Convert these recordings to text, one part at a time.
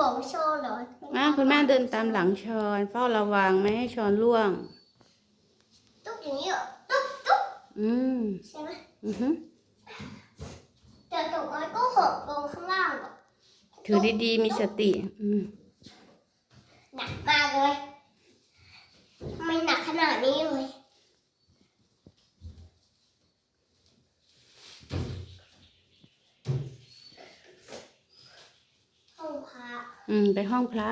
บอกโชว์เหรออะคุณแม่เดินตามหลังชอนเฝ้าระวังไม่ให้ชอนล่วง ตุ๊กอย่างนี้เหรอตุ๊กตุ๊กอืมใช่ไหมอือฮึแต่ตกไม้ก็หกลงข้างล่างเหรอถือดีๆมีสติ อืมหนักมากเลยทำไม่หนักขนาดนี้เลยห้อง พระอืม ไปห้องพระ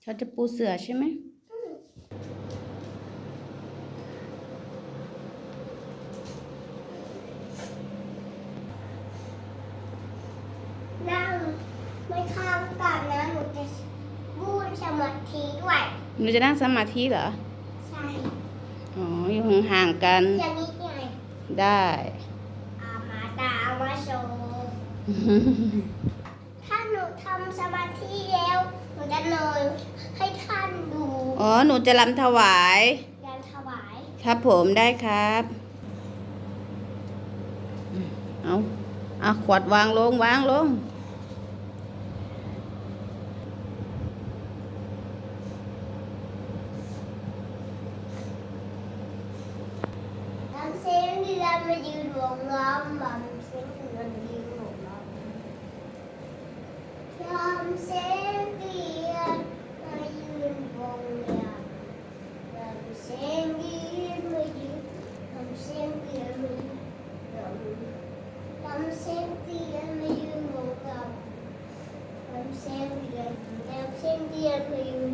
เขาจะปูเสือใช่ไหมนั่งไม่ข้างกันนะหนูจะบูนสมาธิด้วย หนูจะนั่งสมาธิเหรอ ใช่ อ๋อ อยู่ห่างๆกัน อย่างนี้ไงได้ อามาตามาโชว์ถ้าหนูทำสมาธิแล้วหนูจะเนยให้ท่านดูอ๋อ หนูจะรำถวายการถวายครับผมได้ครับอืมเอาเอาขวดวางลง วางลงามายืนวงล้อมบ่มเสียงเงินยืนวงล้อมยอมเสียงเกียรมายืนวงยามยอมเสียงยืนมายืนยอมเสียงเกียรมายืนยอมยอมเสียงเกียรมายืนวงล้อมยอมเสียงเกียรยอมเสียงเกียรมายืน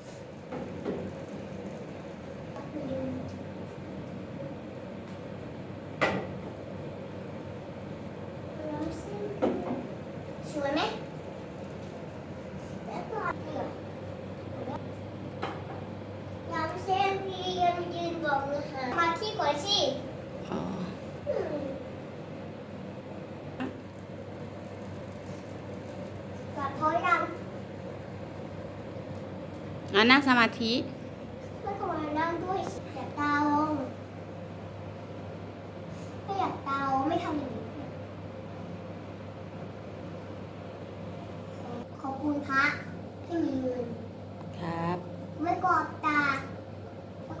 บอกเลยค่ะมาที่ก่อนสิอ๋ออืมกอดถอยดังอะนั่งสมาธิแล้วก็มานั่งด้วยอยากตาลงไม่อยากตาลงไม่ทำอย่างนี้ขอบคุณพระที่มีเงิน ครับ ไม่กอดตา แล้วก็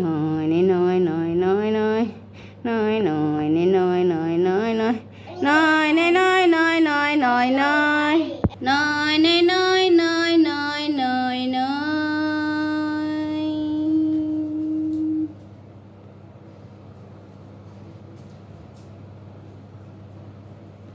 น้อยน้อยน้อยน้อยน้อยน้อยน้อ